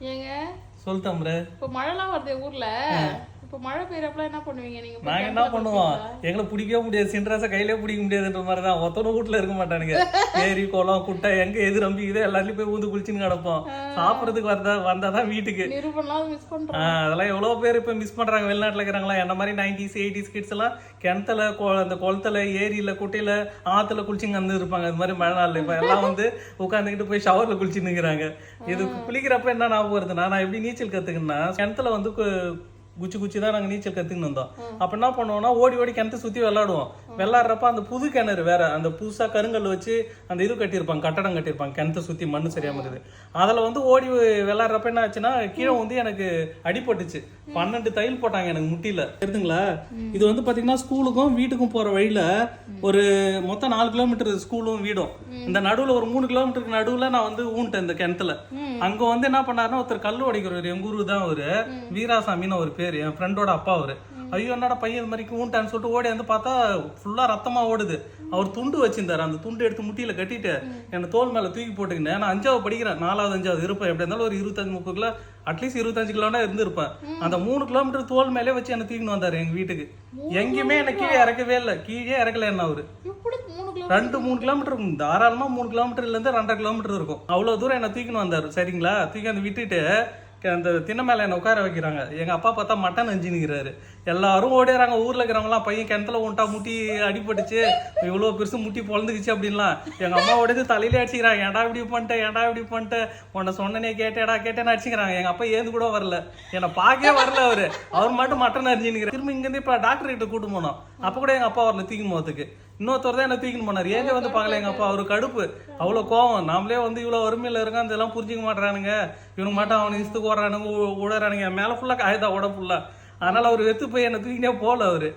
ஏங்க? சொல் இப்போ மழைலாம் வருது ஊர்ல. இப்போ மழை பெய்யறப்பலாம் என்ன பண்ணுவீங்க? நீங்க நாங்க என்ன பண்ணுவோம்? எங்களை பிடிக்கவே முடியாது. சின்ராசை கையிலே பிடிக்க முடியாதுன்ற மாதிரி தான் ஒத்தனை வீட்டுல இருக்க மாட்டானுங்க. ஏரி குளம் குட்டை எங்க எது நம்பிக்குதோ எல்லாத்துலயும் போய் ஊந்து குளிச்சுன்னு கிடப்போம். சாப்பிடறதுக்கு வந்தா வந்தாதான் வீட்டுக்கு. நிரூபணம்லாம் மிஸ் பண்றோம். அதெல்லாம் எவ்வளவு பேர் இப்ப மிஸ் பண்றாங்க. வெளிநாட்டுல இருக்கிறாங்களா என்ன மாதிரி நைன்டிஸ் எயிட்டிஸ் கிட்ஸ் எல்லாம் கிணத்துல அந்த குளத்துல ஏரியில குட்டையில ஆத்துல குளிச்சுங்க வந்து இருப்பாங்க. அது மாதிரி மழை நாள்ல. இப்ப எல்லாம் வந்து உட்காந்துக்கிட்டு போய் ஷவர்ல குளிச்சு நிக்கிறாங்க இது குளிக்கிறப்ப என்ன ஞாபகம் வருதுன்னா நான் எப்படி நீச்சல் கத்துக்கணும்னா கிணத்துல வந்து குச்சி குச்சி தான் நாங்க நீச்சல் கத்துக்கிட்டு வந்தோம் அப்ப என்ன பண்ணுவோம்னா ஓடி ஓடி கிணத்து சுத்தி விளையாடுவோம். விளையாடுறப்ப அந்த புது கிணறு வேற அந்த புதுசா கருங்கல் வச்சு அந்த இது கட்டியிருப்பாங்க கட்டடம் கட்டியிருப்பாங்க கிணத்து சுத்தி மண்ணு சரியாம இருக்குது அதுல வந்து ஓடி விளையாடுறப்ப என்ன ஆச்சுன்னா கீழே வந்து எனக்கு அடிபட்டுச்சு பன்னெண்டு தையல் போட்டாங்க எனக்கு முட்டியில. தெரியுதுங்களா இது வந்து பாத்தீங்கன்னா ஸ்கூலுக்கும் வீட்டுக்கும் போற வழியில ஒரு மொத்தம் நாலு கிலோமீட்டர் ஸ்கூலும் வீடும். இந்த நடுவுல ஒரு மூணு கிலோமீட்டருக்கு நடுவுல நான் வந்து ஊன்ட்டேன் இந்த கிணத்துல. அங்க வந்து என்ன பண்ணாருன்னா ஒருத்தர் கல்லு உடைக்கிறவர் எங்க ஊரு தான் அவரு. வீராசாமின்னு ஒரு பேரு என் ஃப்ரெண்டோட அப்பா அவரு. ஐயோ என்னடா பையன் இது மாதிரி ஊன்ட்டான்னு சொல்லிட்டு ஓடி வந்து பார்த்தா ஃபுல்லா ரத்தமா ஓடுது. அவர் துண்டு வச்சிருந்தாரு. அந்த துண்டு எடுத்து முட்டியில கட்டிட்டு என்னை தோல் மேல தூக்கி போட்டுக்கினேன். நான் அஞ்சாவது படிக்கிறேன். நாலாவது அஞ்சாவது இருப்பேன். எப்படி இருந்தாலும் ஒரு இருபத்தஞ்சு முப்பது கிலோ அட்லீஸ்ட் இருபத்தஞ்சு கிலோனா இருந்திருப்பேன். அந்த மூணு கிலோமீட்டர் தோல் மேலே வச்சு என்ன தூக்கின்னு வந்தாரு எங்க வீட்டுக்கு. எங்கேயுமே என்ன கீழே இறக்கவே இல்லை. கீழே இறக்கல என்ன அவரு. ரெண்டு மூணு கிலோமீட்டர் இருக்கும். தாராளமா மூணு கிலோமீட்டர்ல இருந்து ரெண்டரை கிலோமீட்டர் இருக்கும். அவ்வளவு தூரம் என்ன தூக்கின்னு வந்தாரு. சரிங்களா? தூக்கி வந்து விட்டுட்டு அந்த தின்ன மேல என்ன உட்கார வைக்கிறாங்க. எங்கள் அப்பா பார்த்தா மட்டன் அஞ்சுனுங்கிறாரு எல்லாரும் ஓடிறாங்க. ஊரில் இருக்கிறவங்களாம் பையன் கிணத்துல உண்டா முட்டி அடிபட்டுச்சு. இவ்வளோ பெருசு முட்டி பொழந்துக்குச்சு அப்படின்லாம். எங்கள் அம்மா உடனே தலையிலே அடிச்சுக்கிறாங்க. ஏடா இப்படி பண்ணிட்டேன் ஏடா இப்படி பண்ணிட்டு? உன்னை சொன்னனே கேட்டேடா கேட்டேன்னு அடிச்சுக்கிறாங்க. எங்கள் அப்பா ஏந்து கூட வரல. என்னை பார்க்கவே வரல அவரு. அவர் மட்டும் மட்டன் அரிஞ்சுனுங்கிறார் திரும்ப இங்கேருந்து இப்போ டாக்டர் கிட்ட கூட்டு போனோம். அப்போ கூட எங்கள் அப்பா வரல தூக்கி போகிறதுக்கு இன்னொருத்தர் தான் என்ன தூக்கின்னு போனார். ஏங்க வந்து பார்க்கல எங்க அப்பா அவரு கடுப்பு. அவ்வளவு கோவம். நாமளே வந்து இவ்வளவு வறுமையில இருக்கான் இதெல்லாம் புரிஞ்சுக்க மாட்டானுங்க இவனுக்கு மட்டும் அவனுக்கு இஷ்டத்துக்கு ஓடுறானுங்க உடறானுங்க என் மேல ஃபுல்லா காயதா உட ஃபுல்லா அதனால அவர் வெத்து போய் என்ன தூக்கினே போல அவரு.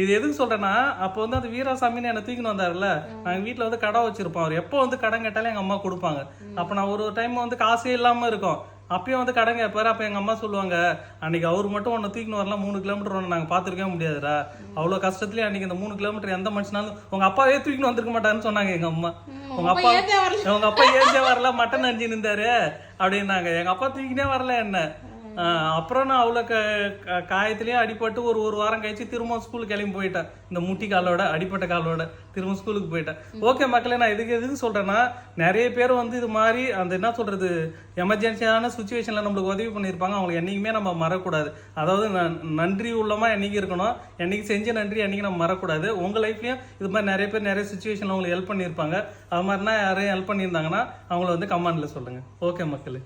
இது எதுக்கு சொல்றேன்னா அப்போ வந்து அந்த வீராசாமின்னு என்ன தூக்கின்னு வந்தாருல்ல நாங்க வீட்ல வந்து கடை வச்சிருப்போம். அவர் எப்போ வந்து கடன் கேட்டாலும் எங்க அம்மா கொடுப்பாங்க. அப்ப நான் ஒரு டைம் வந்து காசே இல்லாம இருக்கும். அப்பயும் வந்து கடன் கேட்பாரு அப்ப எங்க அம்மா சொல்லுவாங்க அன்னைக்கு அவர் மட்டும் உன்னை தூக்கின்னு வரலாம் மூணு கிலோமீட்டர் ஒன்று நாங்க பாத்துருக்கவே முடியாதுடா. அவ்வளவு கஷ்டத்துலயே அன்னைக்கு இந்த மூணு கிலோமீட்டர் எந்த மனுஷனாலும் உங்க அப்பாவே தூக்கின்னு வந்திருக்க மாட்டாருன்னு சொன்னாங்க எங்க அம்மா. உங்க அப்ப அப்பா ஏத்தே வரல. உங்க அப்பா ஏஞ்சே வரல மட்டன் அஞ்சு நின்றாரு அப்படின்னாங்க. எங்க அப்பா தூக்கினே வரல என்ன? அப்புறம் நான் அவ்வளோ க காயத்துலேயே அடிபட்டு ஒரு ஒரு வாரம் கழிச்சு திரும்ப ஸ்கூலுக்கு கிளம்பி போயிட்டேன் இந்த முட்டி காலோட அடிப்பட்ட காலோட திரும்ப ஸ்கூலுக்கு போயிட்டேன் ஓகே மக்களே நான் இதுக்கு எதுக்கு சொல்கிறேன்னா நிறைய பேர் வந்து இது மாதிரி அந்த என்ன சொல்கிறது எமர்ஜென்சியான சுச்சுவேஷனில் நம்மளுக்கு உதவி பண்ணியிருப்பாங்க. அவங்களுக்கு என்றைக்குமே நம்ம மறக்கூடாது அதாவது நன்றி உள்ளமாக என்றைக்கு இருக்கணும்? என்னைக்கு செஞ்ச நன்றி என்னைக்கு நம்ம மறக்கூடாது உங்கள் லைஃப்லையும் இது மாதிரி நிறைய பேர் நிறைய சுச்சுவேஷனில் அவங்களுக்கு ஹெல்ப் பண்ணியிருப்பாங்க. அது மாதிரினா யாரையும் ஹெல்ப் பண்ணியிருந்தாங்கன்னா அவங்கள வந்து கமெண்ட்ல சொல்லுங்கள் ஓகே மக்களே.